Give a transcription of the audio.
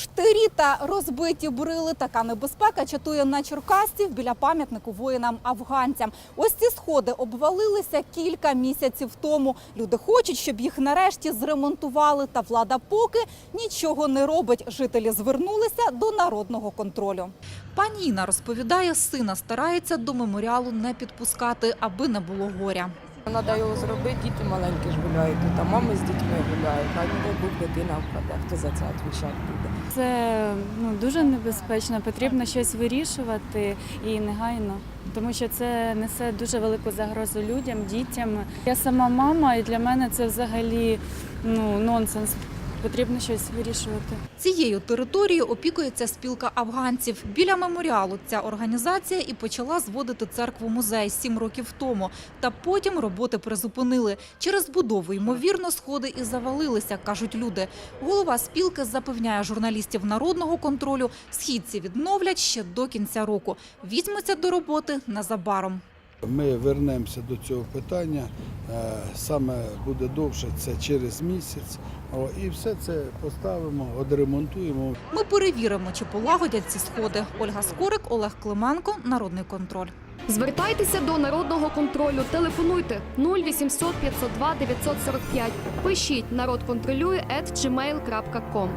Штирі та розбиті брили. Така небезпека чатує на черкасців біля пам'ятнику воїнам-афганцям. Ось ці сходи обвалилися кілька місяців тому. Люди хочуть, щоб їх нарешті зремонтували. Та влада поки нічого не робить. Жителі звернулися до народного контролю. Пані Інна розповідає, сина старається до меморіалу не підпускати, аби не було горя. Треба його зробити, діти маленькі ж гуляють, а мами з дітьми гуляють, а не був дитина впаде, хто за це відповідати буде. Це ну, дуже небезпечно. Потрібно щось вирішувати і негайно, тому що це несе дуже велику загрозу людям, дітям. Я сама мама, і для мене це взагалі ну, нонсенс. Потрібно щось вирішувати. Цією територією опікується спілка афганців. Біля меморіалу ця організація і почала зводити церкву-музей сім років тому. Та потім роботи призупинили. Через будову, ймовірно, сходи і завалилися, кажуть люди. Голова спілки запевняє журналістів народного контролю, східці відновлять ще до кінця року. Візьметься до роботи незабаром. Ми вернемося до цього питання. Е, Саме буде довше, це через місяць. І все це поставимо, одремонтуємо. Ми перевіримо, чи полагодять ці сходи. Ольга Скорик, Олег Клименко, Народний контроль. Звертайтеся до народного контролю. Телефонуйте 0800 502 945. Пишіть народ контролює at gmail.com.